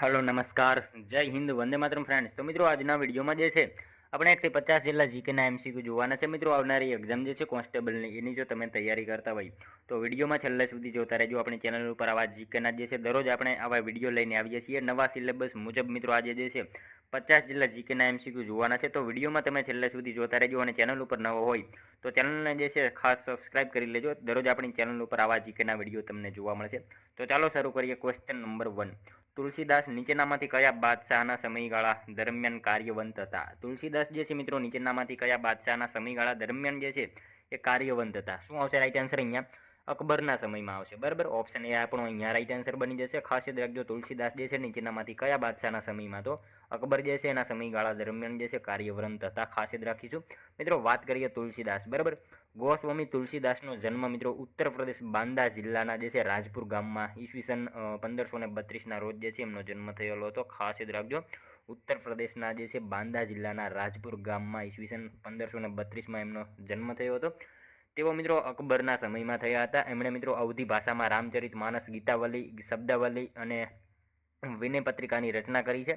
Hello, નમસ્કાર. જય Hind, Vande Mataram friends તો મિત્રો, આજના વિડીયોમાં જે છે, આપણે એકથી પચાસ જેટલા જીકેના એમસીક્યુ જોવાના છે. મિત્રો, આવનારી એક્ઝામ જે છે કોન્સ્ટેબલની એની જો તમે તૈયારી કરતા હોય, તો વિડીયોમાં છેલ્લે સુધી જોતા રહેજો. આપણી ચેનલ ઉપર આવા જીકેના જે છે, દરરોજ આપણે આવા વીડિયો લઈને આવીએ છીએ. નવા સિલેબસ મુજબ, મિત્રો, આજે જે છે પચાસ જેટલા જીકેના એમસીક્યુ જોવાના છે, તો વિડીયોમાં તમે છેલ્લે સુધી જોતા રહેજો અને ચેનલ ઉપર નવો હોય, તો ચેનલને જે છે ખાસ સબસ્ક્રાઇબ કરી લેજો. દરરોજ આપણી ચેનલ ઉપર આવા જીકેના વીડિયો તમને જોવા મળશે. તો ચાલો શરૂ કરીએ ક્વેશ્ચન નંબર વન તુલસીદાસ નીચેનામાંથી કયા બાદશાહના સમયગાળા દરમિયાન કાર્યવંત હતા? તુલસીદાસ જે છે મિત્રો નીચેનામાંથી કયા બાદશાહના સમયગાળા દરમિયાન જે છે એ કાર્યવંત હતા? શું આવશે રાઈટ આન્સર અહીંયા? અકબરના સમયમાં આવશે. બરાબર? ઓપ્શન એ આપણો અહીંયા રાઈટ આન્સર બની જશે. ખાસ યાદ રાખજો, તુલસીદાસ જે છે નીચેનામાંથી કયા બાદશાહના સમયમાં તો અકબર જે છે એના સમયગાળા દરમિયાન જે છે કાર્યવ્રંત હતા ખાસ યાદ રાખીશું. મિત્રો, વાત કરીએ તુલસીદાસ. બરાબર? ગોસ્વામી તુલસીદાસનો જન્મ મિત્રો ઉત્તર પ્રદેશ બાંદા જિલ્લાના જે છે રાજપુર ગામમાં ઈસવીસન પંદરસો ને બત્રીસના રોજ જે છે એમનો જન્મ થયેલો હતો. ખાસ યાદ રાખજો, ઉત્તર પ્રદેશના જે છે બાંદા જિલ્લાના રાજપુર ગામમાં ઈસવીસન, પંદરસો ને બત્રીસમાં એમનો જન્મ થયો હતો. તેઓ મિત્રો અકબરના સમયમાં થયા હતા. એમણે મિત્રો અવધી ભાષામાં રામચરિત માનસ, ગીતાવલી, શબ્દાવલી અને વિનય પત્રિકાની રચના કરી છે.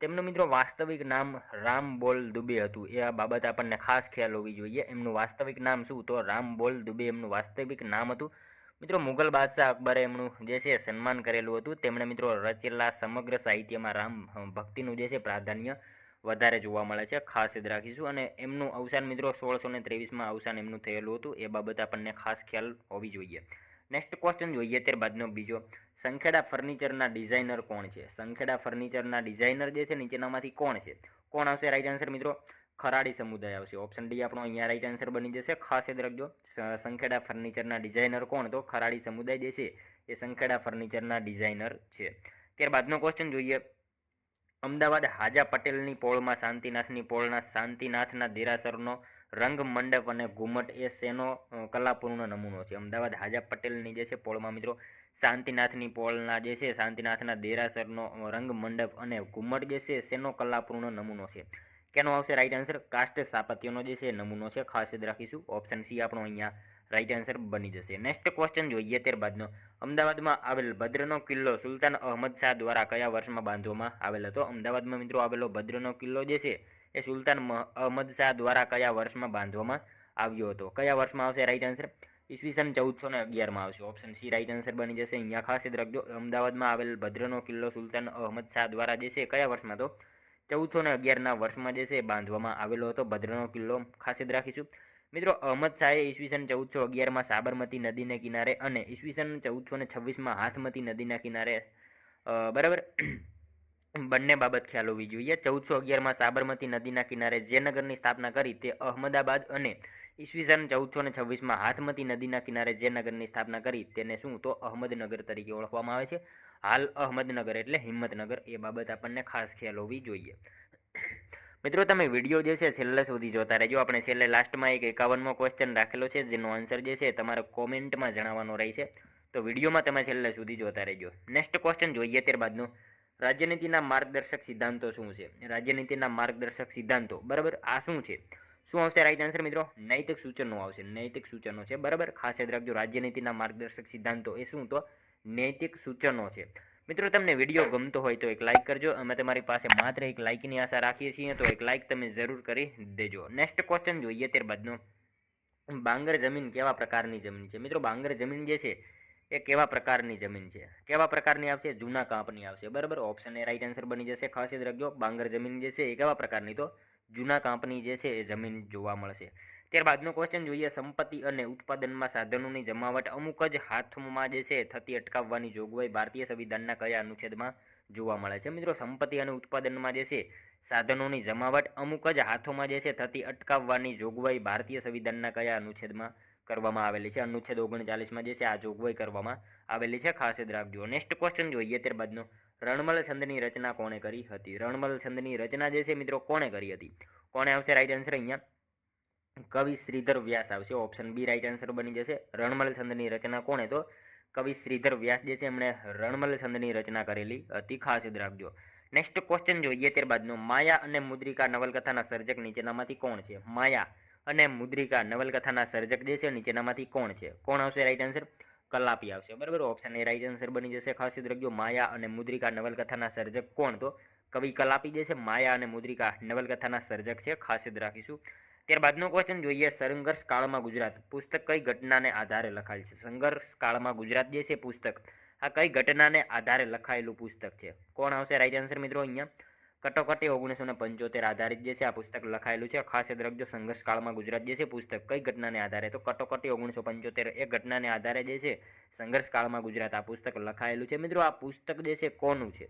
તેમનું મિત્રો વાસ્તવિક નામ રામ બોલ દુબે હતું. એ આ બાબત આપણને ખાસ ખ્યાલ હોવી જોઈએ. એમનું વાસ્તવિક નામ શું? તો રામ બોલ દુબે એમનું વાસ્તવિક નામ હતું. મિત્રો મુગલ બાદશાહ અકબરે એમનું જે છે સન્માન કરેલું હતું. તેમણે મિત્રો રચેલા સમગ્ર સાહિત્યમાં રામ ભક્તિનું જે છે પ્રાધાન્ય વધારે જોવા મળે છે, ખાસ યાદ રાખીશું. અને એમનું અવસાન મિત્રો સોળસો ને ત્રેવીસમાં અવસાન એમનું થયેલું હતું. એ બાબત આપણને ખાસ ખ્યાલ હોવી જોઈએ. નેક્સ્ટ ક્વેશ્ચન જોઈએ ત્યારબાદનો બીજો. સંખેડા ફર્નિચરના ડિઝાઇનર કોણ છે? સંખેડા ફર્નિચરના ડિઝાઇનર જે છે, નીચેનામાંથી કોણ છે? કોણ આવશે? રાઈટ આન્સર મિત્રો, ખરાડી સમુદાય આવશે. ઓપ્શન ડી આપણો અહીંયા રાઈટ આન્સર બની જશે. ખાસ યાદ રાખજો સંખેડા ફર્નિચરના ડિઝાઇનર કોણ? તો ખરાડી સમુદાય જે છે, એ સંખેડા ફર્નિચરના ડિઝાઇનર છે. ત્યારબાદનો ક્વેશ્ચન જોઈએ. અમદાવાદ હાજા પટેલની પોળમાં શાંતિનાથની પોળના શાંતિનાથના દેરાસરનો રંગ મંડપ અને ઘુમટ એ શેનો કલાપૂર્ણ નમૂનો છે. અમદાવાદ હાજા પટેલની જે છે પોળમાં મિત્રો, શાંતિનાથની પોળના જે છે, શાંતિનાથના દેરાસરનો રંગ મંડપ અને ઘુમટ જે છે શેનો કલાપૂર્ણ નમૂનો છે? કેનો આવશે? રાઈટ આન્સર કાસ્ટ સ્થાપત્યનો જે છે નમૂનો છે. ખાસ યાદ રાખીશું. ઓપ્શન સી આપણો અહીંયા રાઈટ આન્સર બની જશે. નેક્સ્ટ ક્વેશ્ચન જોઈએ ત્યારબાદનો. અમદાવાદમાં આવેલ ભદ્રનો કિલ્લો સુલતાન અહમદ શાહ દ્વારા કયા વર્ષમાં બાંધવામાં આવેલ હતો? અમદાવાદમાં મિત્રો આવેલો ભદ્રનો કિલ્લો જે છે, એ સુલતાન અહમદ શાહ દ્વારા કયા વર્ષમાં બાંધવામાં આવ્યો હતો? કયા વર્ષમાં આવશે? રાઈટ આન્સર ઈસવીસન ચૌદસો ને અગિયારમાં આવશે. ઓપ્શન સી રાઈટ આન્સર બની જશે. અહીંયા ખાસ યાદ રાખજો, અમદાવાદમાં આવેલ ભદ્રનો કિલ્લો સુલતાન અહમદ શાહ દ્વારા જે છે, કયા વર્ષમાં તો? ચૌદસો ને અગિયારના વર્ષમાં જે છે બાંધવામાં આવેલો હતો. ભદ્રનો કિલ્લો ખાસ યાદ રાખીશું. મિત્રો, અહમદ શાહે ઈસવીસન ચૌદસો અગિયારમાં સાબરમતી નદીના કિનારે અને ઈસવીસન ચૌદસો ને છવ્વીસમાં હાથમતી નદીના કિનારે બરાબર? બંને બાબત ખ્યાલ હોવી જોઈએ. ચૌદસો અગિયારમાં સાબરમતી નદીના કિનારે જે નગરની સ્થાપના કરી તે અહમદાબાદ અને ઈસવીસન ચૌદસો ને છવ્વીસમાં હાથમતી નદીના કિનારે જે નગરની સ્થાપના કરી તેને શું તો અહમદનગર તરીકે ઓળખવામાં આવે છે. હાલ અહમદનગર એટલે હિંમતનગર. એ બાબત આપણને ખાસ ખ્યાલ હોવી જોઈએ. મિત્રો, તમે વીડિયો જે છે છેલ્લે સુધી જોતા રહેજો. આપણે છેલ્લે લાસ્ટમાં એક એકાવનમો ક્વેશ્ચન રાખેલો છે, જેનો આન્સર જે છે તમારે કોમેન્ટમાં જણાવવાનો રહેશે. તો વિડીયોમાં તમે છેલ્લે સુધી જોતા રહેજો. નેક્સ્ટ ક્વેશ્ચન જોઈએ ત્યારબાદનું. રાજ્યનીતિના માર્ગદર્શક સિદ્ધાંતો શું છે? રાજ્યનીતિના માર્ગદર્શક સિદ્ધાંતો, બરાબર? આ શું છે? શું આવશે? રાઈટ આન્સર મિત્રો? નૈતિક સૂચનો આવશે. નૈતિક સૂચનો છે, બરાબર? ખાસ યાદ રાખજો, રાજ્યનીતિના માર્ગદર્શક સિદ્ધાંતો એ શું તો? નૈતિક સૂચનો છે. મિત્રો, તમને વીડિયો ગમતો હોય તો એક લાઇક કરજો. અમે તમારી પાસે માત્ર એક લાઇકની આશા રાખીએ છીએ. તો એક લાઇક તમે જરૂર કરી દેજો. નેક્સ્ટ ક્વેશ્ચન જોઈએ ત્યારબાદનો બાંગર જમીન કેવા પ્રકારની જમીન છે? મિત્રો, બાંગર જમીન જે છે, એ કેવા પ્રકારની જમીન છે? કેવા પ્રકારની આવશે? જૂના કાંપની આવશે. બરાબર? ઓપ્શન એ રાઈટ આન્સર બની જશે. ખાસ યાદ રાખજો. બાંગર જમીન જે છે, એ કેવા પ્રકારની? તો જૂના કાંપની જે છે, એ જમીન જોવા મળશે. ત્યારબાદનો ક્વેશ્ચન જોઈએ. સંપત્તિ અને ઉત્પાદનમાં સાધનોની જમાવટ અમુક જ હાથમાં જે છે, થતી અટકાવવાની જોગવાઈ ભારતીય સંવિધાનના કયા અનુચ્છેદમાં જોવા મળે છે? મિત્રો, સંપત્તિ અને ઉત્પાદનમાં જે છે, સાધનોની જમાવટ અમુક જ હાથોમાં જે છે, થતી અટકાવવાની જોગવાઈ ભારતીય સંવિધાનના કયા અનુચ્છેદમાં કરવામાં આવેલી છે? અનુચ્છેદ ઓગણચાલીસમાં જે છે, આ જોગવાઈ કરવામાં આવેલી છે. ખાસ યાદ રાખજો. નેક્સ્ટ ક્વેશ્ચન જોઈએ. ત્યારબાદનો રણમલ છંદની રચના કોણે કરી હતી? રણમલ છંદની રચના જે છે, મિત્રો, કોણે કરી હતી? કોણે આવશે? રાઈટ આન્સર અહીંયા. કવિ શ્રીધર વ્યાસ આવશે ઓપ્શન બી રાઈટ આન્સર બની જશે. રણમલ છંદની રચના કોણે તો? કવિ શ્રીધર વ્યાસ જે છે, એમણે રણમલ છંદની રચના કરેલી હતી. ખાસ યાદ રાખજો. નેક્સ્ટ ક્વેશ્ચન જોઈએ ત્યારબાદનો. માયા અને મુદ્રિકા નવલકથાના સર્જક નીચેનામાંથી કોણ છે? માયા અને મુદ્રિકા નવલકથાના સર્જક જે છે, નીચેનામાંથી કોણ છે? કોણ આવશે? રાઈટ આન્સર કલાપી આવશે. બરાબર? ઓપ્શન એ રાઈટ આન્સર બની જશે. ખાસ યાદ રાખજો. માયા અને મુદ્રિકા નવલકથાના સર્જક કોણ તો? કવિ કલાપી જે છે, માયા અને મુદ્રિકા નવલકથાના સર્જક છે. ખાસ યાદ રાખીશું. ત્યારબાદનો ક્વેશ્ચન જોઈએ સંઘર્ષ કાળમાં ગુજરાત. પુસ્તક કઈ ઘટનાને આધારે લખાયેલ છે? સંઘર્ષ કાળમાં ગુજરાત જે છે પુસ્તક, આ કઈ ઘટનાને આધારે લખાયેલું પુસ્તક છે? કોણ આવશે? રાઈટ આન્સર મિત્રો અહીંયા. કટોકટી ઓગણીસો ને પંચોતેર આધારિત જે છે આ પુસ્તક લખાયેલું છે. ખાસ યાદ રાખજો, સંઘર્ષ કાળમાં ગુજરાત જે છે પુસ્તક કઈ ઘટનાને આધારે? તો કટોકટી ઓગણીસો પંચોતેર એ ઘટનાને આધારે જે છે સંઘર્ષ કાળમાં ગુજરાત આ પુસ્તક લખાયેલું છે. મિત્રો આ પુસ્તક જે છે કોનું છે?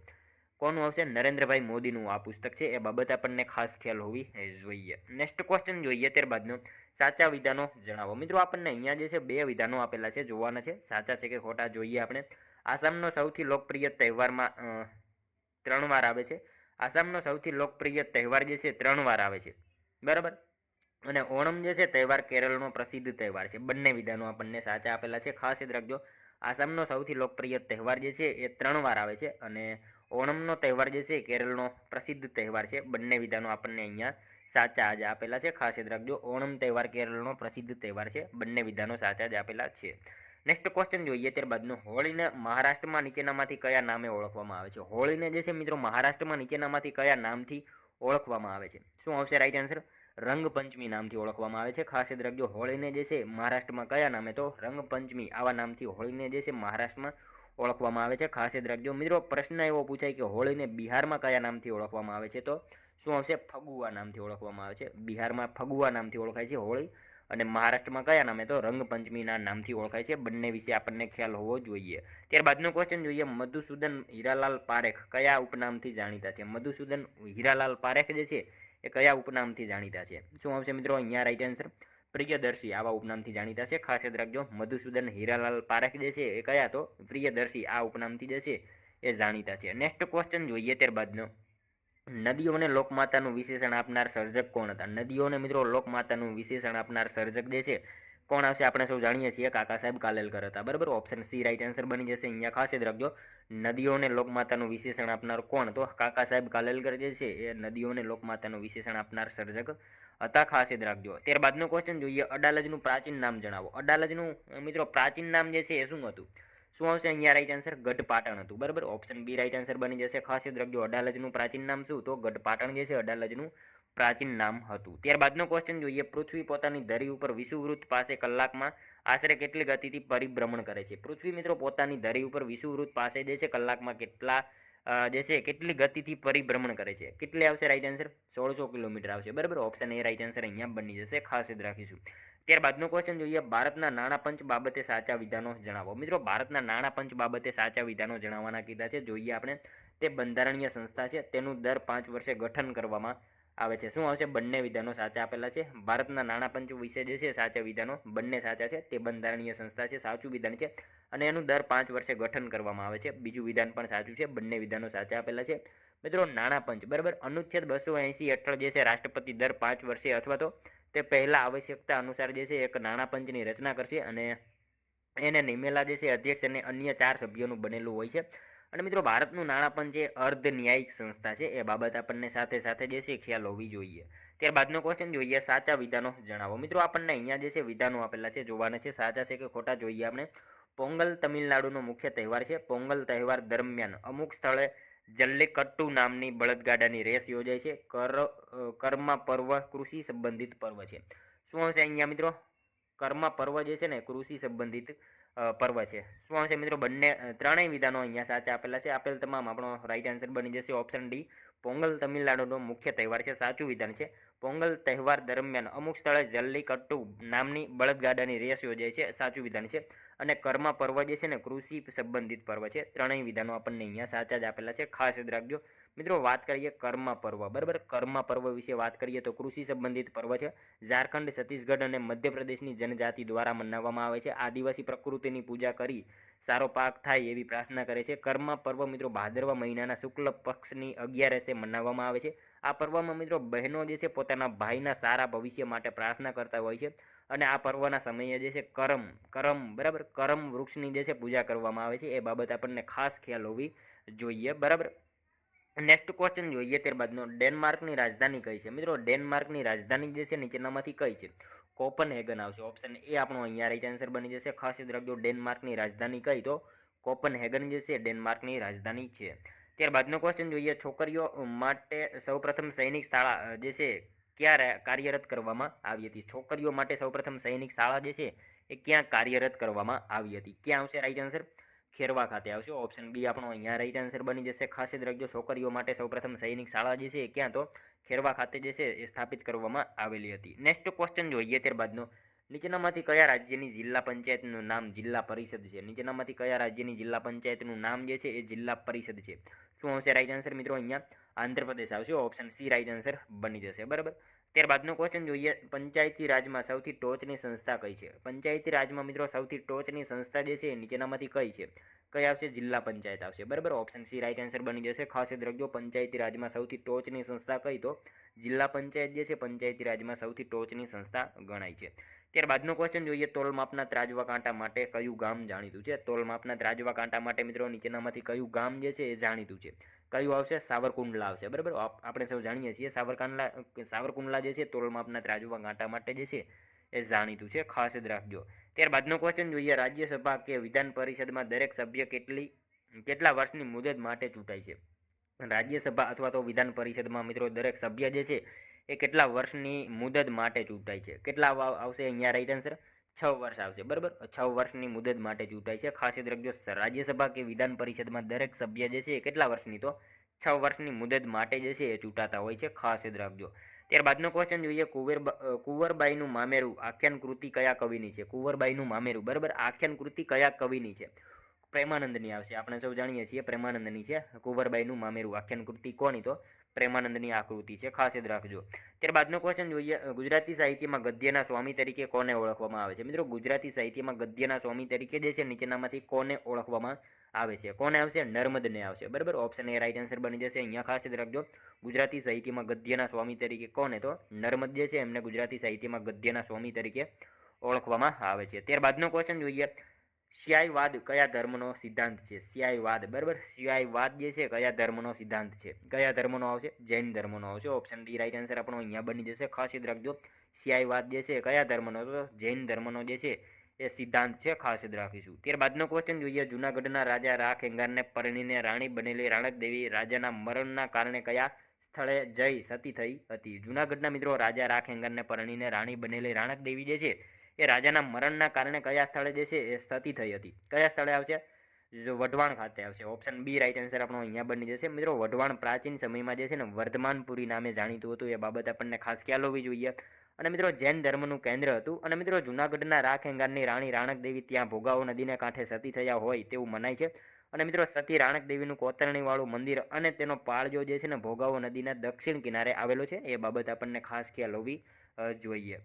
કોનું આવશે? નરેન્દ્રભાઈ મોદીનું આ પુસ્તક છે. એ બાબત આપણને ખાસ ખ્યાલ હોવી જોઈએ. નેક્સ્ટ ક્વેશ્ચન જોઈએ ત્યારબાદનો. સાચા વિધાનો જણાવો. મિત્રો, આપણને અહીંયા જે છે બે વિધાનો આપેલા છે, જોવાના છે. સાચા છે કે ખોટા જોઈએ આપણે. આસામનો સૌથી લોકપ્રિય તહેવારમાં ત્રણ વાર આવે છે. આસામનો સૌથી લોકપ્રિય તહેવાર જે છે, ત્રણ વાર આવે છે. બરાબર? અને ઓણમ જે છે, તહેવાર કેરળનો પ્રસિદ્ધ તહેવાર છે. બંને વિધાનો આપણને સાચા આપેલા છે. ખાસ યાદ રાખજો. આસામનો સૌથી લોકપ્રિય તહેવાર જે છે, એ ત્રણ વાર આવે છે. અને ઓણમનો તહેવાર જે છે, કેરળનો પ્રસિદ્ધ તહેવાર છે. બંને વિધાનો આપણને અહીંયા સાચા જ આપેલા છે. ખાસ યાદ રાખજો, ઓણમ તહેવાર કેરળનો પ્રસિદ્ધ તહેવાર છે. બંને વિધાનો સાચા જ આપેલા છે. નેક્સ્ટ ક્વેશ્ચન જોઈએ, ત્યારબાદનું હોળીને મહારાષ્ટ્રમાં નીચેનામાંથી કયા નામે ઓળખવામાં આવે છે? હોળીને જે છે મિત્રો, મહારાષ્ટ્રમાં નીચેનામાંથી કયા નામથી ઓળખવામાં આવે છે? શું આવશે રાઈટ આન્સર રંગપંચમી નામથી ઓળખવામાં આવે છે. ખાસ યાદ રાખજો, હોળીને જે છે, મહારાષ્ટ્રમાં કયા નામે? તો રંગપંચમી, આવા નામથી હોળીને જે છે, મહારાષ્ટ્રમાં ઓળખવામાં આવે છે. ખાસ યાદ રાખજો. મિત્રો, પ્રશ્ન એવો પૂછાય કે હોળીને બિહારમાં કયા નામથી ઓળખવામાં આવે છે? તો શું આવશે? ફગુઆ નામથી ઓળખવામાં આવે છે. બિહારમાં ફગુઆ નામથી ઓળખાય છે હોળી. અને મહારાષ્ટ્રમાં કયા નામે? તો રંગપંચમીના નામથી ઓળખાય છે. બંને વિશે આપણને ખ્યાલ હોવો જોઈએ. ત્યારબાદનો ક્વેશ્ચન જોઈએ. મધુસૂદન હીરાલાલ પારેખ કયા ઉપનામથી જાણીતા છે? મધુસૂદન હીરાલાલ પારેખ જે છે, એ કયા ઉપનામથી જાણીતા છે? શું આવશે મિત્રો? અહીંયા રાઈટ આન્સર પ્રિયદર્શી આવા ઉપનામથી જાણીતા છે. ખાસ યાદ રાખજો, મધુસૂદન હીરાલાલ પારેખ જે છે એ કયા તો? પ્રિયદર્શી આ ઉપનામથી જે છે એ જાણીતા છે. નેક્સ્ટ ક્વેશ્ચન જોઈએ ત્યારબાદનો. નદીઓને લોકમાતાનું વિશેષણ આપનાર સર્જક કોણ હતા? નદીઓને મિત્રો લોકમાતાનું વિશેષણ આપનાર સર્જક જે છે કોણ આવશે? આપણે સૌ જાણીએ છીએ કાકા સાહેબ કાલેલકર હતા બરાબર? ઓપ્શન સી રાઈટ આન્સર બની જશે. અહીંયા ખાસ યાદ રાખજો. નદીઓને લોકમાતાનું વિશેષણ આપનાર કોણ? તો કાકા સાહેબ કાલેલકર જે છે. એ નદીઓને લોકમાતાનું વિશેષણ આપનાર સર્જક હતા. ખાસ યાદ રાખજો. ત્યારબાદનો ક્વેશ્ચન જોઈએ. અડાલજનું પ્રાચીન નામ જણાવો. અડાલજનું મિત્રો, પ્રાચીન નામ જે છે એ શું હતું? શું આવશે? અહીંયા રાઈટ આન્સર ગઢપાટણ હતું. બરાબર? ઓપ્શન બી રાઈટ આન્સર બની જશે. ખાસ યાદ રાખજો. અડાલજનું પ્રાચીન નામ શું? તો ગઢપાટણ જે છે, અડાલજનું પ્રાચીન નામ હતું. ત્યારબાદનો ક્વેશ્ચન જોઈએ. પૃથ્વી પોતાની ધરી ઉપર વિષુવવૃત્ત પાસે કલાકમાં આશરે કેટલી ગતિથી પરિભ્રમણ કરે છે? પૃથ્વી મિત્રો પોતાની ધરી ઉપર વિષુવવૃત્ત પાસે જે છે, કલાકમાં કેટલા જે છે, કેટલી ગતિથી પરિભ્રમણ કરે છે? કેટલી આવશે? રાઈટ આન્સર સોળસો કિલોમીટર આવશે. બરાબર? ઓપ્શન એ રાઈટ આન્સર અહીંયા બની જશે. ખાસ યાદ રાખીશું. ત્યારબાદનો ક્વેશ્ચન જોઈએ. ભારતના નાણાં પંચ બાબતે સાચા વિધાનો જણાવો. મિત્રો, ભારતના નાણાં પંચ બાબતે સાચા વિધાનો જણાવવાના કીધા છે. જોઈએ આપણે. તે બંધારણીય સંસ્થા છે. તેનું દર પાંચ વર્ષે ગઠન કરવામાં આવે છે. શું આવશે? બંને વિધાનો સાચા આપેલા છે. ભારતના નાણાં પંચ વિશે જે છે, સાચા વિધાનો બંને સાચા છે. તે બંધારણીય સંસ્થા છે, સાચું વિધાન છે અને એનું દર પાંચ વર્ષે ગઠન કરવામાં આવે છે. બીજું વિધાન પણ સાચું છે. બંને વિધાનો સાચા આપેલા છે. મિત્રો, નાણાં પંચ, બરાબર? અનુચ્છેદ બસો એંસી હેઠળ જે છે, રાષ્ટ્રપતિ દર પાંચ વર્ષે અથવા તો તે પહેલાં આવશ્યકતા અનુસાર જે છે, એક નાણાં પંચની રચના કરશે અને એને નિમેલા જે છે, અધ્યક્ષ અને અન્ય ચાર સભ્યોનું બનેલું હોય છે. અને મિત્રો, ભારતનું નાણાં પણ જે અર્ધ ન્યાયિક સંસ્થા છે, એ બાબત આપણને સાથે સાથે જે છે, ખ્યાલ હોવી જોઈએ. ત્યારબાદનો ક્વેશ્ચન જોઈએ, સાચા વિધાનો જણાવો. મિત્રો, આપણને અહીંયા જે છે, વિધાનો આપેલા છે, જોવાના છે. સાચા છે કે ખોટા જોઈએ આપણે. પોંગલ તમિલનાડુનો મુખ્ય તહેવાર છે. પોંગલ તહેવાર દરમિયાન અમુક સ્થળે જલ્લીકટ્ટુ નામની બળદગાડાની રેસ યોજાય છે. કર કર્મા પર્વ, કૃષિ સંબંધિત પર્વ છે. શું આવશે અહીંયા મિત્રો? કર્મા પર્વ જે છે ને, કૃષિ સંબંધિત પર્વ છે. શું આવશે મિત્રો? બંને ત્રણેય વિધાનો અહીંયા સાચા આપેલા છે. આપેલ તમામ આપણો રાઈટ આન્સર બની જશે ઓપ્શન ડી પોંગલ તમિલનાડુનો મુખ્ય તહેવાર છે, સાચું વિધાન છે. પોંગલ તહેવાર દરમિયાન અમુક સ્થળે જલ્લીકટ્ટુ નામની બળદગાડાની રેસ યોજાય છે, સાચું વિધાન છે. અને કર્મા પર્વ જે છે ને, કૃષિ સંબંધિત પર્વ છે, ત્રણેય વિધાનો આપણને અહીંયા સાચા જ આપેલા છે. ખાસ યાદ રાખજો, મિત્રો વાત કરીએ કર્મા પર્વ. બરાબર, કર્મા પર્વ વિશે વાત કરીએ તો કૃષિ સંબંધિત પર્વ છે. ઝારખંડ, છત્તીસગઢ અને મધ્યપ્રદેશની જનજાતિ દ્વારા મનાવવામાં આવે છે. આદિવાસી પ્રકૃતિની પૂજા કરી સારો પાક થાય એવી પ્રાર્થના કરે છે. કર્મ પર્વ મિત્રો ભાદરવા મહિનાના શુક્લ પક્ષની અગિયારસે મનાવવામાં આવે છે. આ પર્વમાં મિત્રો બહેનો જે છે પોતાના ભાઈના સારા ભવિષ્ય માટે પ્રાર્થના કરતા હોય છે અને આ પર્વના સમયે જે છે કરમ કરમ, બરાબર? કરમ વૃક્ષની જે છે પૂજા કરવામાં આવે છે. એ બાબત આપણને ખાસ ખ્યાલ હોવી જોઈએ, બરાબર? નેક્સ્ટ ક્વેશ્ચન જોઈએ ત્યારબાદનો. ડેનમાર્કની રાજધાની કઈ છે? મિત્રો ડેનમાર્કની રાજધાની જે છે નીચેનામાંથી કઈ છે? કોપનહેગન આવશે. ઓપ્શન એ આપણો અહીંયા રાઈટ આન્સર બની જશે. ખાસ યાદ રાખજો, ડેનમાર્કની રાજધાની કઈ તો? કોપનહેગન જે છે, ડેનમાર્કની રાજધાની છે. ત્યારબાદનો ક્વેશ્ચન જોઈએ, છોકરીઓ માટે સૌપ્રથમ સૈનિક શાળા જે છે, ક્યાં કાર્યરત કરવામાં આવી હતી? છોકરીઓ માટે સૌપ્રથમ સૈનિક શાળા જે છે, એ ક્યાં કાર્યરત કરવામાં આવી હતી? ક્યાં આવશે રાઈટ આન્સર ખેરવા ખાતે આવશે. ઓપ્શન બી આપણો અહીંયા રાઈટ આન્સર બની જશે. ખાસ યાદ રાખજો, છોકરીઓ માટે સૌપ્રથમ સૈનિક શાળા જે છે ક્યાં તો? ખેરવા ખાતે જે છે એ સ્થાપિત કરવામાં આવેલી હતી. નેક્સ્ટ ક્વેશ્ચન જોઈએ ત્યારબાદનો. નીચેનામાંથી કયા રાજ્યની જિલ્લા પંચાયતનું નામ જિલ્લા પરિષદ છે? નીચેનામાંથી કયા રાજ્યની જિલ્લા પંચાયતનું નામ જે છે એ જિલ્લા પરિષદ છે? શું આવશે રાઈટ આન્સર મિત્રો અહીંયા? આંધ્રપ્રદેશ આવશે. ઓપ્શન સી રાઈટ આન્સર બની જશે. બરાબર? ત્યારબાદનો ક્વેશ્ચન જોઈએ. પંચાયતી રાજમાં સૌથી ટોચની સંસ્થા કઈ છે? પંચાયતી રાજમાં મિત્રો સૌથી ટોચની સંસ્થા જે છે નીચેનામાંથી કઈ છે? કઈ આવશે? જિલ્લા પંચાયત આવશે. બરાબર? ઓપ્શન સી રાઈટ આન્સર બની જશે. ખાસ યાદ રાખજો, પંચાયતી રાજમાં સૌથી ટોચની સંસ્થા કઈ તો? જિલ્લા પંચાયત જે છે, પંચાયતી રાજમાં સૌથી ટોચની સંસ્થા ગણાય છે. ત્યારબાદનો ક્વેશ્ચન જોઈએ તોલમાપના ત્રાજવા કાંટા માટે કયું ગામ જાણીતું છે? તોલમાપના ત્રાજવા કાંટા માટે મિત્રો નીચેનામાંથી કયું ગામ જે છે, એ જાણીતું છે. કયું આવશે? સાવરકુંડલા આવશે. બરાબર? આપણે સૌ જાણીએ છીએ, સાવરકાંડલા સાવરકુંડલા જે છે તોલમાપના ત્રાજવા કાંટા માટે જે છે, એ જાણીતું છે. ખાસ યાદ રાખજો. ત્યારબાદનો ક્વેશ્ચન જોઈએ, રાજ્યસભા કે વિધાન પરિષદમાં દરેક સભ્ય કેટલી, કેટલા વર્ષની મુદત માટે ચૂંટાય છે? રાજ્યસભા અથવા તો વિધાન પરિષદમાં મિત્રો દરેક સભ્ય જે છે, એ કેટલા વર્ષની મુદત માટે ચૂંટાય છે? કેટલા આવશે અહીંયા રાઈટ આન્સર છ વર્ષ આવશે, બરાબર? છ વર્ષની મુદત માટે ચૂંટાય છે. ખાસ યાદ રાખજો રાજ્યસભા કે વિધાન પરિષદમાં દરેક સભ્ય જે છે, એ કેટલા વર્ષની તો છ વર્ષની મુદત માટે જે છે, એ ચૂંટાતા હોય છે. ખાસ યાદ રાખજો. ત્યારબાદનો ક્વેશ્ચન જોઈએ, કુંવર કુંવરબાઈનું મામેરું આખ્યાન કૃતિ કયા કવિની છે? કુંવરબાઈનું મામેરું, બરાબર? આખ્યાન કૃતિ કયા કવિની છે? પ્રેમાનંદની આવશે. આપણે સૌ જાણીએ છીએ પ્રેમાનંદની છે. કુંવરબાઈનું મામેરું આખ્યાન કૃતિ કોની તો? પ્રેમાનંદની આકૃતિ છે, ખાસ યાદ રાખજો. ત્યારબાદનો ક્વેશ્ચન જોઈએ ગુજરાતી સાહિત્યમાં ગદ્યના સ્વામી તરીકે કોને ઓળખવામાં આવે છે? મિત્રો, ગુજરાતી સાહિત્યમાં ગદ્યના સ્વામી તરીકે જે છે, નીચેનામાંથી કોને ઓળખવામાં આવે છે? કોને આવશે? નર્મદને આવશે. બરાબર? ઓપ્શન એ રાઈટ આન્સર બની જશે. અહીંયા ખાસ યાદ રાખજો, ગુજરાતી સાહિત્યમાં ગદ્યના સ્વામી તરીકે કોને? તો નર્મદ જે છે, એમને ગુજરાતી સાહિત્યમાં ગદ્યના સ્વામી તરીકે ઓળખવામાં આવે છે. ત્યારબાદનો ક્વેશ્ચન જોઈએ સ્યાયવાદ કયા ધર્મનો સિદ્ધાંત છે? સ્યાયવાદ બરાબર? સ્યાયવાદ જે છે, કયા ધર્મનો સિદ્ધાંત છે? કયા ધર્મનો આવશે? જૈન ધર્મનો આવશે. ઓપ્શન ડી રાઈટ આન્સર આપણો અહીંયા બની જશે. ખાસ યાદ રાખજો. સ્યાયવાદ જે છે, કયા ધર્મનો તો જૈન ધર્મનો જે છે, એ સિદ્ધાંત છે, ખાસ યાદ રાખીશું. ત્યારબાદનો ક્વેશ્ચન જોઈએ. જુનાગઢના રાજા રાખ એંગારને પરણીને રાણી બનેલી રાણક દેવી રાજાના મરણના કારણે કયા સ્થળે જઈ સતી થઈ હતી? જુનાગઢના મિત્રો, રાજા રાખ એંગારને પરણીને રાણી બનેલી રાણક દેવી જે છે એ રાજાના મરણના કારણે કયા સ્થળે જે છે એ સ્થતિ થઈ હતી. કયા સ્થળે આવશે? વઢવાણ ખાતે આવશે. ઓપ્શન બી રાઈટ આન્સર આપણો અહીંયા બની જશે. મિત્રો, વઢવાણ પ્રાચીન સમયમાં જે છે ને વર્ધમાનપુરી નામે જાણીતું હતું. એ બાબત આપણને ખાસ ખ્યાલ હોવી જોઈએ. અને મિત્રો, જૈન ધર્મનું કેન્દ્ર હતું. અને મિત્રો, જુનાગઢના રાખ એંગારની રાણી રાણક દેવી ત્યાં ભોગાવો નદીને કાંઠે સતી થયા હોય તેવું મનાય છે. અને મિત્રો, સતી રાણક દેવીનું કોતરણીવાળું મંદિર અને તેનો પાળજો જે છે ને ભોગાવો નદીના દક્ષિણ કિનારે આવેલો છે. એ બાબત આપણને ખાસ ખ્યાલ હોવી જોઈએ.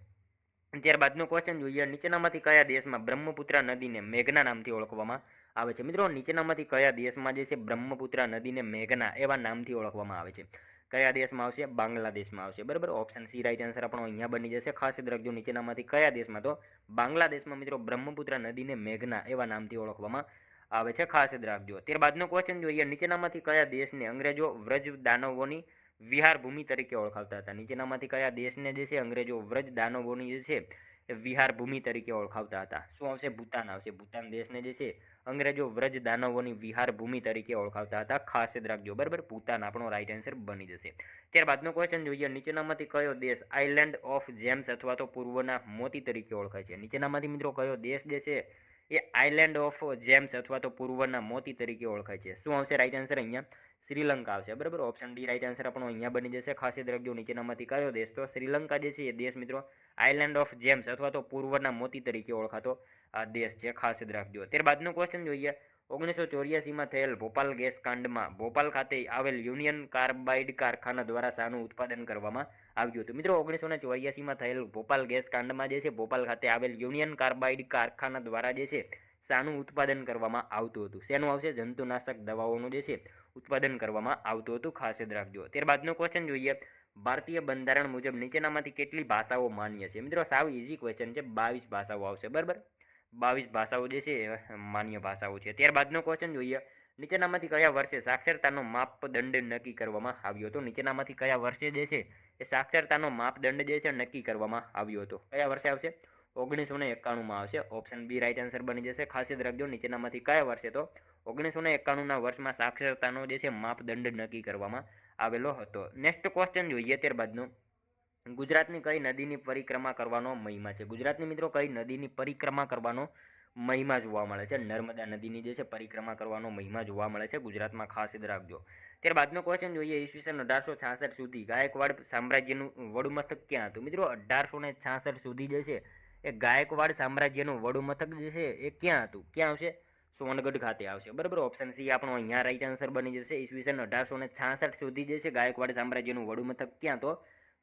ત્યારબાદનો ક્વેશ્ચન જોઈએ. નીચેનામાંથી કયા દેશમાં બ્રહ્મપુત્રા નદીને મેઘના નામથી ઓળખવામાં આવે છે? મિત્રો, નીચેનામાંથી કયા દેશમાં જે છે બ્રહ્મપુત્રા નદીને મેઘના એવા નામથી ઓળખવામાં આવે છે? કયા દેશમાં આવશે? બાંગ્લાદેશમાં આવશે. બરાબર? ઓપ્શન સી રાઈટ આન્સર આપણો અહીંયા બની જશે. ખાસ યાદ રાખજો, નીચેનામાંથી કયા દેશમાં? તો બાંગ્લાદેશમાં, મિત્રો, બ્રહ્મપુત્રા નદીને મેઘના એવા નામથી ઓળખવામાં આવે છે. ખાસ યાદ રાખજો. ત્યારબાદનો ક્વેશ્ચન જોઈએ. નીચેનામાંથી કયા દેશને અંગ્રેજો વ્રજ દાનવોની વિહાર ભૂમિ તરીકે ઓળખાવતા હતા. નીચેનામાંથી કયા દેશને જે છે અંગ્રેજો વ્રજ દાનવોની જે છે, એ વિહાર ભૂમિ તરીકે ઓળખાવતા હતા. શું આવશે? ભૂતાન આવશે. ભૂતાન દેશને જે છે અંગ્રેજો વ્રજ દાનવોની વિહાર ભૂમિ તરીકે ઓળખાવતા હતા. ખાસ યાદ રાખજો, બરાબર? ભૂતાન આપણો રાઈટ આન્સર બની જશે. ત્યારબાદનો ક્વેશ્ચન જોઈએ. નીચેનામાંથી કયો દેશ આઇલેન્ડ ઓફ જેમ્સ અથવા તો પૂર્વના મોતી તરીકે ઓળખાય છે? નીચેનામાંથી મિત્રો કયો દેશ જે છે એ આઇલેન્ડ ઓફ જેમ્સ અથવા તો પૂર્વના મોતી તરીકે ઓળખાય છે. શું આવશે? રાઈટ આન્સર અહીંયા શ્રીલંકા આવશે. બરાબર? ઓપ્શન ડી રાઈટ આન્સર આપણો અહીંયા બની જશે. ખાસી દ્રવ્યો નીચેનામાંથી કયો દેશ? તો શ્રીલંકા જે છે એ દેશ મિત્રો આઇલેન્ડ ઓફ જેમ્સ અથવા તો પૂર્વના મોતી તરીકે ઓળખાતો આ દેશ છે. ખાસ યાદ રાખજો ત્યારબાદનો ક્વેશ્ચન જોઈએ. ઓગણીસો ચોર્યાસીમાં થયેલ ભોપાલ ગેસ કાંડમાં ભોપાલ ખાતે આવેલ યુનિયન કાર્બાઇડ કારખાના દ્વારા શાનું ઉત્પાદન કરવામાં આવ્યું હતું. મિત્રો ઓગણીસો ને ચોર્યાસીમાં થયેલ ભોપાલ ગેસ કાંડમાં જે છે, ભોપાલ ખાતે આવેલ યુનિયન કાર્બાઇડ કારખાના દ્વારા જે છે શાનું ઉત્પાદન કરવામાં આવતું હતું. શેનું આવશે? જંતુનાશક દવાઓનું જે છે, ઉત્પાદન કરવામાં આવતું હતું. ખાસ યાદ રાખજો. ત્યારબાદનો ક્વેશ્ચન જોઈએ. ભારતીય બંધારણ મુજબ નીચેનામાંથી કેટલી ભાષાઓ માન્ય છે? મિત્રો, સાવ ઇઝી ક્વેશ્ચન છે. બાવીસ ભાષાઓ આવશે. બરાબર? બાવીસ ભાષાઓ જે છે માન્ય ભાષાઓ છે. ત્યારબાદનો ક્વેશ્ચન જોઈએ. નીચેનામાંથી કયા વર્ષે સાક્ષરતાનો માપદંડ નક્કી કરવામાં આવ્યો હતો? નીચેનામાંથી કયા વર્ષે જે છે, એ સાક્ષરતાનો માપદંડ જે છે, નક્કી કરવામાં આવ્યો હતો? કયા વર્ષે આવશે? ઓગણીસો ને એકાણુંમાં આવશે. ઓપ્શન બી રાઇટ આન્સર બની જશે. ખાસિયત રાખજો. નીચેનામાંથી કયા વર્ષે તો? ઓગણીસો ને એકાણુંના વર્ષમાં સાક્ષરતાનો જે છે, માપદંડ નક્કી કરવામાં આવેલો હતો. નેક્સ્ટ ક્વેશ્ચન જોઈએ ત્યારબાદનો. ગુજરાતની કઈ નદીની પરિક્રમા કરવાનો મહિમા છે? ગુજરાતની મિત્રો કઈ નદીની પરિક્રમા કરવાનો મહિમા જોવા મળે છે? નર્મદા નદીની જે છે પરિક્રમા કરવાનો મહિમા જોવા મળે છે ગુજરાતમાં ખાસ યાદ રાખજો. ત્યારબાદનો ક્વેશ્ચન જોઈએ, ઈસવીસન અઢારસો છાસઠ સુધી ગાયકવાડ સામ્રાજ્યનું વડુમથક ક્યાં હતું? મિત્રો, અઢારસો ને છાસઠ સુધી જે છે એ ગાયકવાડ સામ્રાજ્યનું વડુમથક જે છે એ ક્યાં હતું? ક્યાં આવશે? સોનગઢ ખાતે આવશે. બરાબર? ઓપ્શન સી આપણો અહીંયા રાઈટ આન્સર બની જશે. ઈસવીસન અઢારસો ને છાસઠ સુધી જે છે ગાયકવાડ સામ્રાજ્યનું વડુમથક ક્યાં તો?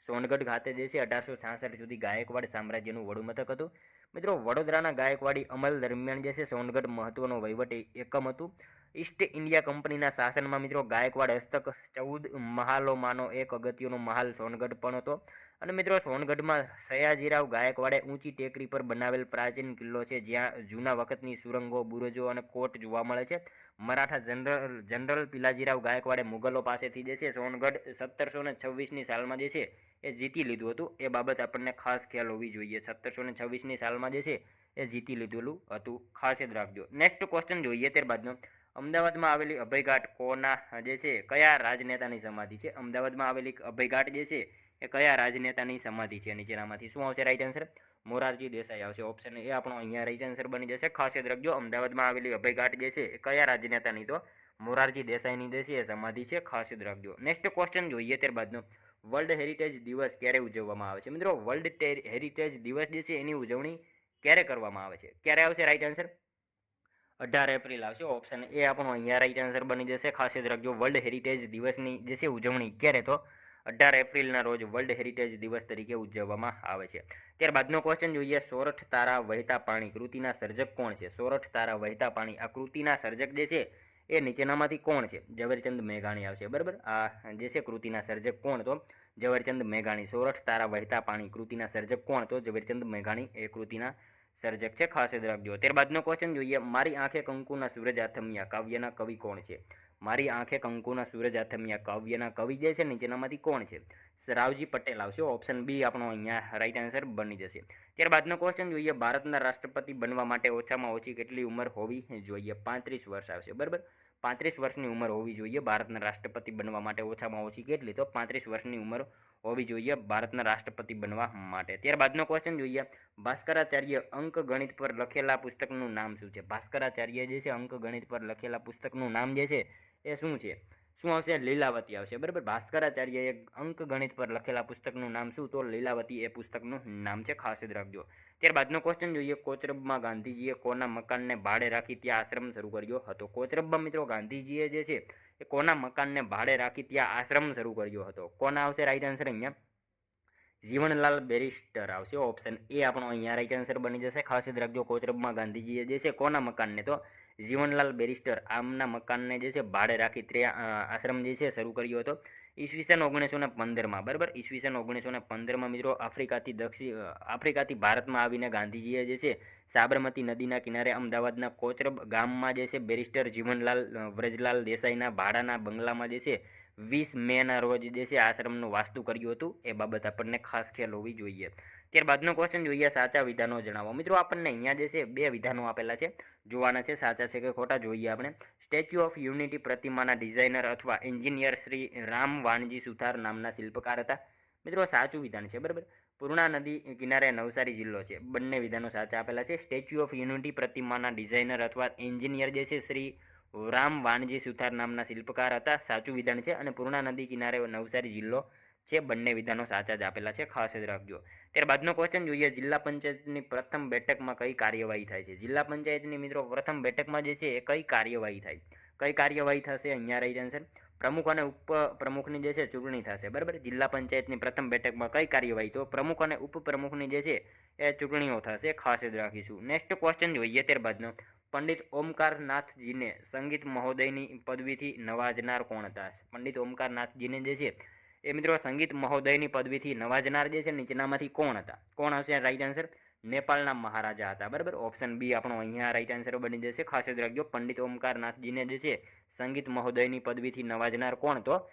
સોનગઢ ખાતે જે છે અઢારસો છાસઠ સુધી ગાયકવાડ સામ્રાજ્યનું વડુમથક હતું. મિત્રો, વડોદરાના ગાયકવાડી અમલ દરમિયાન જે છે સોનગઢ મહત્વનો વહીવટ એકમ હતું. ઈસ્ટ ઇન્ડિયા કંપનીના શાસનમાં મિત્રો ગાયકવાડ હસ્તક ચૌદ મહાલોમાંનો એક અગત્યનો મહાલ સોનગઢ પણ હતો. અને મિત્રો સોનગઢમાં સયાજીરાવ ગાયકવાડે ઊંચી ટેકરી પર બનાવેલ પ્રાચીન કિલ્લો છે, જ્યાં જૂના વખતની સુરંગો, બુરજો અને કોટ જોવા મળે છે. મરાઠા જનરલ જનરલ પિલાજીરાવ ગાયકવાડે મુગલો પાસેથી જે છે, સોનગઢ સત્તરસો ને છવ્વીસની સાલમાં જે છે, એ જીતી લીધું હતું. એ બાબત આપણને ખાસ ખ્યાલ હોવી જોઈએ. સત્તરસો ને છવ્વીસની સાલમાં જે છે, એ જીતી લીધેલું હતું. ખાસ યાદ રાખજો. નેક્સ્ટ ક્વેશ્ચન જોઈએ ત્યારબાદનો. અમદાવાદમાં આવેલી અભયઘાટ કોના, જે છે, કયા રાજનેતાની સમાધિ છે? અમદાવાદમાં આવેલી અભયઘાટ જે છે એ કયા રાજનેતાની સમાધિ છે? નીચેનામાંથી શું આવશે રાઈટ આન્સર મોરારજી દેસાઈ આવશે. ઓપ્શન એ આપણો અહીંયા રાઈટ આન્સર બની જશે. ખાસ યાદ રાખજો, અમદાવાદમાં આવેલી અભયઘાટ જે છે, એ કયા રાજનેતાની તો? મોરારજી દેસાઈની જે છે, એ સમાધિ છે ખાસ યાદ રાખજો. નેક્સ્ટ ક્વેશ્ચન જોઈએ ત્યારબાદનો. વર્લ્ડ હેરિટેજ દિવસ ક્યારે ઉજવવામાં આવે છે? મિત્રો વર્લ્ડ હેરિટેજ દિવસ જે છે, એની ઉજવણી ક્યારે કરવામાં આવે છે? ક્યારે આવશે રાઈટ આન્સર અઢાર એપ્રિલ આવશે. ઓપ્શન એ આપણો અહીંયા રાઈટ આન્સર બની જશે. ખાસ યાદ રાખજો વર્લ્ડ હેરિટેજ દિવસની જે છે, ઉજવણી ક્યારે તો? અઢાર એપ્રિલના રોજ વર્લ્ડ હેરિટેજ દિવસ તરીકે ઉજવવામાં આવે છે. ત્યારબાદનો ક્વેશ્ચન જોઈએ, સોરઠ તારા વહેતા પાણી કૃતિના સર્જક કોણ છે? સોરઠ તારા વહેતા પાણી આ કૃતિના સર્જક જે છે, એ નીચેનામાંથી કોણ છે? ઝવેરચંદ મેઘાણી આવશે, બરાબર? આ જે છે કૃતિના સર્જક કોણ તો? ઝવેરચંદ મેઘાણી. સોરઠ તારા વહેતા પાણી કૃતિના સર્જક કોણ તો? ઝવેરચંદ મેઘાણી એ કૃતિના સર્જક છે, ખાસ યાદ રાખજો. ત્યારબાદનો ક્વેશ્ચન જોઈએ, મારી આંખે કંકુના સૂરજ આથમિયા, કાવ્યના કવિ કોણ છે? મારી આંખે કંકુના સૂરજ આથમિયા કાવ્યના કવિ જે છે, નીચેનામાંથી કોણ છે? રાવજી પટેલ આવશે. ઓપ્શન બી આપણો અહીંયા રાઈટ આન્સર બની જશે. ત્યારબાદનો ક્વેશ્ચન જોઈએ. ભારતના રાષ્ટ્રપતિ બનવા માટે ઓછામાં ઓછી કેટલી ઉંમર હોવી જોઈએ? પાંત્રીસ વર્ષ આવશે. બરાબર? પાંત્રીસ વર્ષની ઉંમર હોવી જોઈએ ભારતના રાષ્ટ્રપતિ બનવા માટે. ઓછામાં ઓછી કેટલી? તો પાંત્રીસ વર્ષની ઉંમર હોવી જોઈએ ભારતના રાષ્ટ્રપતિ બનવા માટે. ત્યારબાદનો ક્વેશ્ચન જોઈએ. ભાસ્કરાચાર્ય અંક ગણિત પર લખેલા પુસ્તકનું નામ શું છે? ભાસ્કરાચાર્ય જે છે, અંક ગણિત પર લખેલા પુસ્તકનું નામ જે છે એ શું છે? શું આવશે? લીલાવતી આવશે. બરાબર? ભાસ્કરાચાર્ય એક અંક ગણિત પર લખેલા પુસ્તકનું નામ શું? તો લીલાવતી એ પુસ્તકનું નામ છે ખાસ યાદ રાખજો. ત્યારબાદનો ક્વેશ્ચન જોઈએ. કોચરબમાં ગાંધીજીએ કોના મકાનને ભાડે રાખી ત્યાં આશ્રમ શરૂ કર્યો હતો? કોચરબમાં મિત્રો ગાંધીજીએ જે છે, એ કોના મકાનને ભાડે રાખી ત્યાં આશ્રમ શરૂ કર્યો હતો? કોના આવશે? રાઈટ આન્સર અહીંયા. જીવનલાલ બેરિસ્ટર આવશે. ઓપ્શન એ આપણો અહીંયા રાઈટ આન્સર બની જશે. ખાસ યાદ રાખજો કોચરબમાં ગાંધીજીએ જે છે, કોના મકાનને? તો જીવનલાલ બેરિસ્ટર આમના મકાનને જે છે, ભાડે રાખી ત્રિયા આશ્રમ જે છે, શરૂ કર્યો હતો. ઈસવીસન ઓગણીસો ને પંદરમાં, બરાબર? ઈસવીસન ઓગણીસો ને પંદરમાં મિત્રો આફ્રિકાથી દક્ષિણ આફ્રિકાથી ભારતમાં આવીને ગાંધીજીએ જે છે, સાબરમતી નદીના કિનારે અમદાવાદના કોચરબ ગામમાં જે છે, બેરિસ્ટર જીવનલાલ વ્રજલાલ દેસાઈના ભાડાના બંગલામાં જે છે વીસ મેના રોજ જે છે આશ્રમનું વાસ્તુ કર્યું હતું, એ બાબત આપણને ખાસ ખ્યાલ હોવી જોઈએ. ત્યારબાદનો ક્વેશ્ચન જોઈએ સાચા વિધાનો જણાવો. મિત્રો, આપણને અહીંયા જે છે બે વિધાનો આપેલા છે. જોવાના છે, સાચા છે કે ખોટા જોઈએ આપણે. સ્ટેચ્યુ ઓફ યુનિટી પ્રતિમાના ડિઝાઇનર અથવા એન્જિનિયર શ્રી રામ વાણજી સુથાર નામના શિલ્પકાર હતા. મિત્રો, સાચું વિધાન છે, બરાબર? પૂર્ણા નદી કિનારે નવસારી જિલ્લો છે. બંને વિધાનો સાચા આપેલા છે. સ્ટેચ્યુ ઓફ યુનિટી પ્રતિમાના ડિઝાઇનર અથવા એન્જિનિયર જે છે શ્રી રામ વાણજી સુથાર નામના શિલ્પકાર હતા. સાચું વિધાન છે અને પૂર્ણા નદી કિનારે નવસારી જિલ્લો છે. બંને વિધાનો સાચા જ આપેલા છે. ખાસ જ રાખજો. ત્યારબાદનો ક્વેશ્ચન જોઈએ. જિલ્લા પંચાયતની પ્રથમ બેઠકમાં કઈ કાર્યવાહી થાય છે? જિલ્લા પંચાયતની મિત્રો પ્રથમ બેઠકમાં જે છે એ કઈ કાર્યવાહી થાય? કઈ કાર્યવાહી થશે? અહીંયા રહી જશે. પ્રમુખ અને ઉપ પ્રમુખની જે છે ચૂંટણી થશે. બરાબર? જિલ્લા પંચાયતની પ્રથમ બેઠકમાં કઈ કાર્યવાહી? તો પ્રમુખ અને ઉપપ્રમુખની જે છે એ ચૂંટણીઓ થશે. ખાસ જ રાખીશું. નેક્સ્ટ ક્વેશ્ચન જોઈએ ત્યારબાદનો. પંડિત ઓમકારનાથજીને સંગીત મહોદયની પદવીથી નવાજનાર કોણ હતા? પંડિત ઓમકારનાથજીને જે છે, એ મિત્રો સંગીત મહોદયની પદવીથી નવાજનાર જે છે, નીચેનામાંથી કોણ હતા? કોણ હશે રાઈટ આન્સર નેપાળના મહારાજા હતા. બરાબર? ઓપ્શન બી આપણો અહીંયા રાઈટ આન્સર બની જશે. ખાસ યાદ રાખજો, પંડિત ઓમકારનાથજીને જે છે, સંગીત મહોદયની પદવીથી નવાજનાર કોણ તો?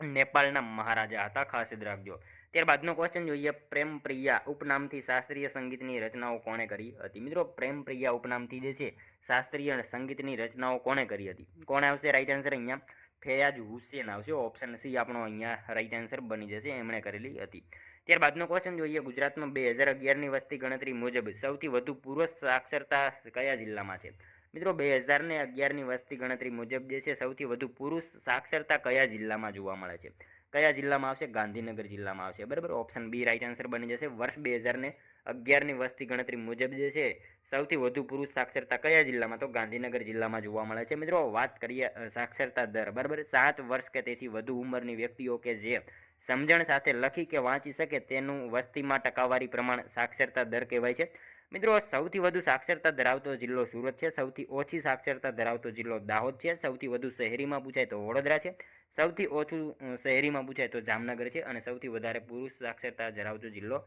નેપાળના મહારાજા હતા. ખાસ યાદ રાખજો. ત્યારબાદનો ક્વેશ્ચન જોઈએ. પ્રેમ પ્રિયા ઉપનામથી શાસ્ત્રીય સંગીતની રચનાઓ કોણે કરી હતી? મિત્રો, પ્રેમ પ્રિયા ઉપનામથી જે છે, શાસ્ત્રીય સંગીતની રચનાઓ કોણે કરી હતી? કોણ આવશે? રાઈટ આન્સર અહીંયા. ફેયાજ હુસેન આવશે. ઓપ્શન સી આપણો અહીંયા રાઈટ આન્સર બની જશે. એમણે કરેલી હતી. ત્યારબાદનો ક્વેશ્ચન જોઈએ. ગુજરાતમાં બે હજાર અગિયારની વસ્તી ગણતરી મુજબ સૌથી વધુ પૂર્વ સાક્ષરતા કયા જિલ્લામાં છે? મિત્રો, બે હજાર ને અગિયારની વસ્તી ગણતરી મુજબ જે છે, સૌથી વધુ પુરુષ સાક્ષરતા કયા જિલ્લામાં જોવા મળે છે? કયા જિલ્લામાં આવશે? ગાંધીનગર જિલ્લામાં આવશે. બરાબર? ઓપ્શન બી રાઈટ આન્સર બની જશે. વર્ષ બે હજાર ને અગિયારની વસ્તી ગણતરી મુજબ જે છે, સૌથી વધુ પુરુષ સાક્ષરતા કયા જિલ્લામાં? તો ગાંધીનગર જિલ્લામાં જોવા મળે છે. મિત્રો, વાત કરીએ સાક્ષરતા દર. બરાબર? સાત વર્ષ કે તેથી વધુ ઉંમરની વ્યક્તિઓ કે જે સમજણ સાથે લખી કે વાંચી શકે તેનું વસ્તીમાં ટકાવારી પ્રમાણ સાક્ષરતા દર કહેવાય છે. મિત્રો, સૌથી વધુ સાક્ષરતા ધરાવતો જિલ્લો સુરત છે. સૌથી ઓછી સાક્ષરતા ધરાવતો જિલ્લો દાહોદ છે. સૌથી વધુ શહેરીમાં પૂછાય તો વડોદરા છે. સૌથી ઓછું શહેરીમાં પૂછાય તો જામનગર છે અને સૌથી વધારે પુરુષ સાક્ષરતા ધરાવતો જિલ્લો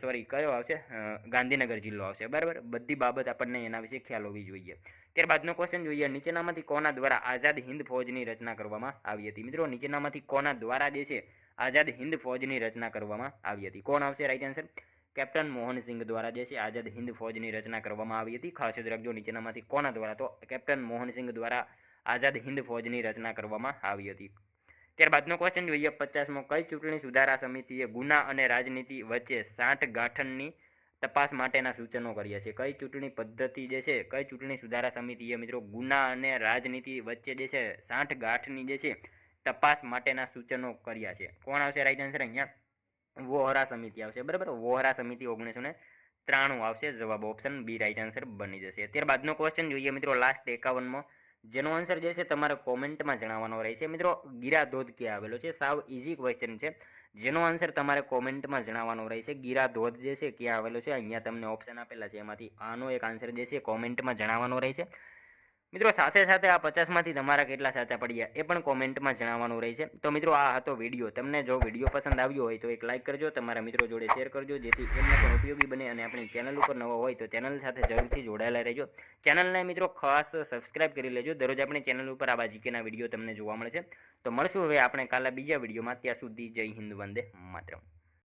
સોરી, કયો આવશે? ગાંધીનગર જિલ્લો આવશે. બરાબર? બધી બાબત આપણને એના વિશે ખ્યાલ હોવી જોઈએ. ત્યારબાદનો ક્વેશ્ચન જોઈએ. નીચેનામાંથી કોના દ્વારા આઝાદ હિન્દ ફૌજની રચના કરવામાં આવી હતી? મિત્રો, નીચેનામાંથી કોના દ્વારા જે છે આઝાદ હિન્દ ફૌજની રચના કરવામાં આવી હતી? કોણ આવશે? રાઈટ આન્સર કેપ્ટન મોહનસિંહ દ્વારા જે છે આઝાદ હિન્દ ફોજની રચના કરવામાં આવી હતી. ખાસ યાદ રાખજો નીચેનામાંથી કોના દ્વારા તો કેપ્ટન મોહનસિંહ દ્વારા આઝાદ હિન્દ ફૌજની રચના કરવામાં આવી હતી. ત્યારબાદનો ક્વેશ્ચન જોઈએ પચાસમો. કઈ ચૂંટણી સુધારા સમિતિએ ગુના અને રાજનીતિ વચ્ચે સાઠ ગાંઠનની તપાસ માટેના સૂચનો કર્યા છે? કઈ ચૂંટણી પદ્ધતિ જે છે, કઈ ચૂંટણી સુધારા સમિતિએ મિત્રો ગુના અને રાજનીતિ વચ્ચે જે છે સાઠ ગાંઠની જે છે તપાસ માટેના સૂચનો કર્યા છે? કોણ આવશે? રાઈટ આન્સર અહીંયા. વોહરા સમિતિ આવશે, બરાબર? વોહરા સમિતિ ઓગણીસો ને ત્રાણું આવશે, જવાબ ઓપ્શન બી રાઈટ આન્સર બની જશે. ત્યારબાદનો ક્વેશ્ચન જોઈએ મિત્રો લાસ્ટ એકાવનમાં જેનો આન્સર જે છે તમારે કોમેન્ટમાં જણાવવાનો રહેશે. મિત્રો ગીરાધોધ ક્યાં આવેલો છે, સાવ ઇઝી ક્વેશ્ચન છે. જેનો આન્સર તમારે કોમેન્ટમાં જણાવવાનો રહેશે. ગીરાધોધ જે છે, ક્યાં આવેલો છે? અહીંયા તમને ઓપ્શન આપેલા છે. એમાંથી આનો એક આન્સર જે છે કોમેન્ટમાં જણાવવાનો રહેશે. મિત્રો, સાથે સાથે આ પચાસમાંથી તમારા કેટલા સાચા પડ્યા એ પણ કોમેન્ટમાં જણાવવાનું રહેશે. તો મિત્રો, આ હતો વીડિયો. તમને જો વીડિયો પસંદ આવ્યો હોય તો એક લાઇક કરજો, તમારા મિત્રો જોડે શેર કરજો, જેથી એમને પણ ઉપયોગી બને અને આપણી ચેનલ ઉપર નવો હોય તો ચેનલ સાથે જરૂરથી જોડાયેલા રહેજો. ચેનલને મિત્રો, ખાસ સબસ્ક્રાઇબ કરી લેજો. દરરોજ આપણી ચેનલ ઉપર આવા જીકેના વીડિયો તમને જોવા મળશે. તો મળશું હવે આપણે કાલે બીજા વિડીયોમાં. ત્યાં સુધી જય હિન્દ, વંદે માતરમ.